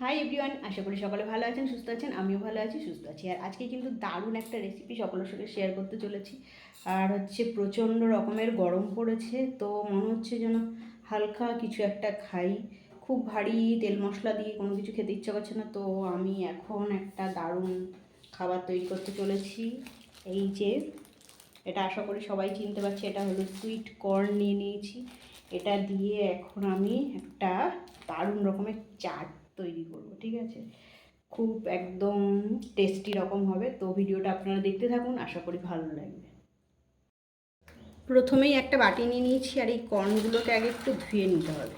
Hi everyone আশা করি সকলে ভালো আছেন, সুস্থ আছেন, আমিও ভালো আছি, সুস্থ আছি। আর আজকে কিন্তু দারুণ একটা রেসিপি সকলের সঙ্গে শেয়ার করতে চলেছি। আর হচ্ছে প্রচণ্ড রকমের গরম পড়েছে, তো মনে হচ্ছে যেন হালকা কিছু একটা খাই। খুব ভারী তেল মশলা দিয়ে কোনো কিছু খেতে ইচ্ছা করছে না, তো আমি এখন একটা দারুণ খাবার তৈরি করতে চলেছি। এই যে, এটা আশা করি সবাই চিনতে পারছে, এটা হলো সুইট কর্ন নিয়ে নিয়েছি। এটা দিয়ে এখন আমি একটা দারুণ রকমের চাট তৈরি করব, ঠিক আছে? খুব একদম টেস্টি রকম হবে, তো ভিডিওটা আপনারা দেখতে থাকুন, আশা করি ভালো লাগবে। প্রথমেই একটা বাটি নিয়ে নিয়েছি, আর এই কর্নগুলোকে আগে একটু ধুয়ে নিতে হবে।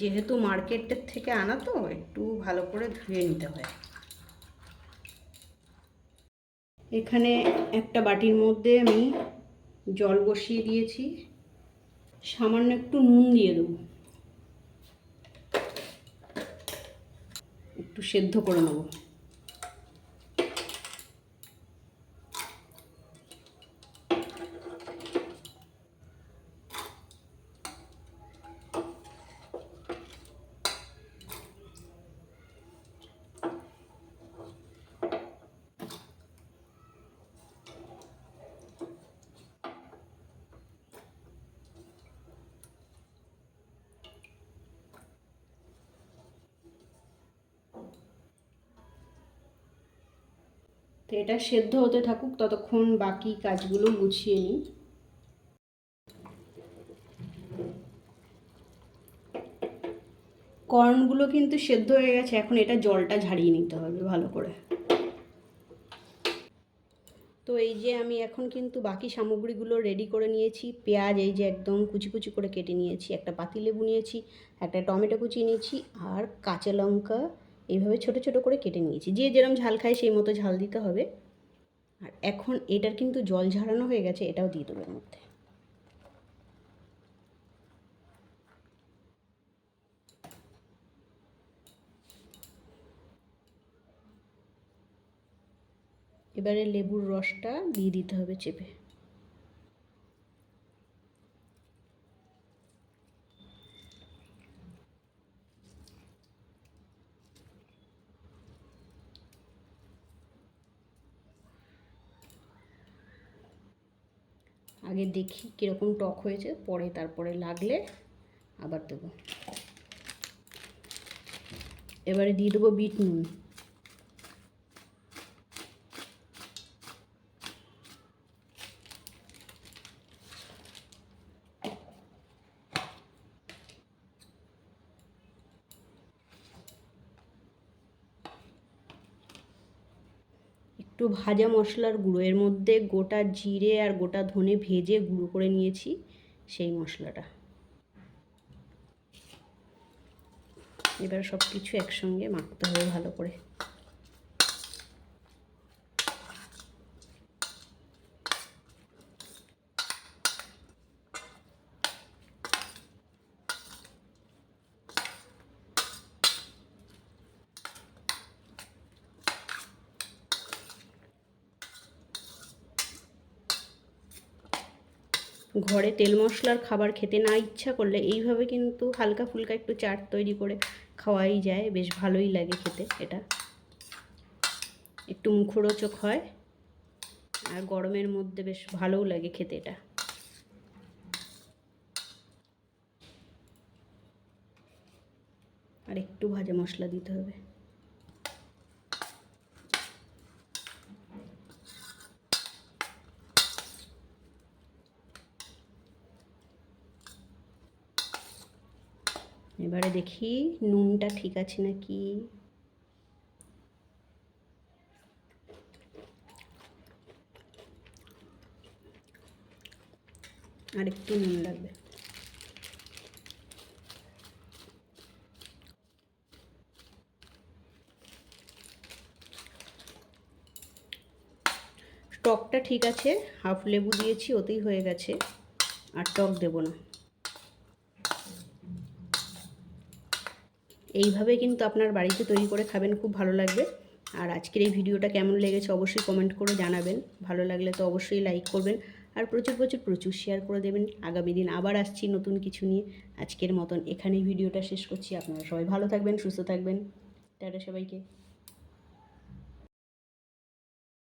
যেহেতু মার্কেটের থেকে আনা তো, একটু ভালো করে ধুয়ে নিতে হয়। এখানে একটা বাটির মধ্যে আমি জল বসিয়ে দিয়েছি। সামান্য একটু নুন দিয়ে দেবো। একটু সেদ্ধ করে নেব। তো এটা সেদ্ধ হতে থাকুক, ততক্ষণ বাকি কাজগুলো গুছিয়ে নিই। কর্নগুলো কিন্তু সেদ্ধ হয়ে গেছে, এখন এটা জলটা ঝাড়িয়ে নিতে হবে ভালো করে। তো এই যে আমি এখন কিন্তু বাকি সামগ্রীগুলো রেডি করে নিয়েছি, পেঁয়াজ এই যে একদম কুচি কুচি করে কেটে নিয়েছি, একটা পাতিলেবু নিয়েছি, একটা টমেটো কুচি নিয়েছি, আর কাঁচা লঙ্কা এইভাবে ছোট ছোট করে কেটে নিয়েছি। যে যেরকম ঝাল খায় সেই মতো ঝাল দিতে হবে। আর এখন এটার কিন্তু জল ঝাড়ানো হয়ে গেছে, এটাও দিয়ে দেবো এর মধ্যে। এবারে লেবুর রসটা দিয়ে দিতে হবে চেপে। আগে দেখি কীরকম টক হয়েছে, পরে তারপরে লাগলে আবার দেবো। এবারে দিয়ে দেবো বিট নুন। একটু ভাজা মশলার গুঁড়ো। এর মধ্যে গোটা জিরে আর গোটা ধনে ভেজে গুঁড়ো করে নিয়েছি সেই মশলাটা। এবার সব কিছু একসঙ্গে মাখতে হবে ভালো করে। ঘরে তেল মশলার খাবার খেতে না ইচ্ছা করলে এইভাবে কিন্তু হালকা ফুলকা একটু চাট তৈরি করে খাওয়াই যায়। বেশ ভালোই লাগে খেতে এটা। একটু মুখরোচক হয়। আর গরমের মধ্যে বেশ ভালোও লাগে খেতে এটা। আর একটু ভাজা মশলা দিতে হবে। এবারে দেখি নুনটা ঠিক আছে নাকি? আর একটু নুন লাগবে। টকটা ঠিক আছে, হাফ লেবু দিয়েছি, ওতেই হয়ে গেছে, আর টক দেবো না। এইভাবে কিন্তু আপনার বাড়িতে তৈরি করে খাবেন, খুব ভালো লাগবে। আর আজকের এই ভিডিওটা কেমন লেগেছে অবশ্যই কমেন্ট করে জানাবেন। ভালো লাগলে তো অবশ্যই লাইক করবেন আর প্রচুর প্রচুর প্রচুর শেয়ার করে দেবেন। আগামী দিন আবার আসছি নতুন কিছু নিয়ে। আজকের মতন এখানেই ভিডিওটা শেষ করছি। আপনারা সবাই ভালো থাকবেন, সুস্থ থাকবেন। তারা সবাইকে।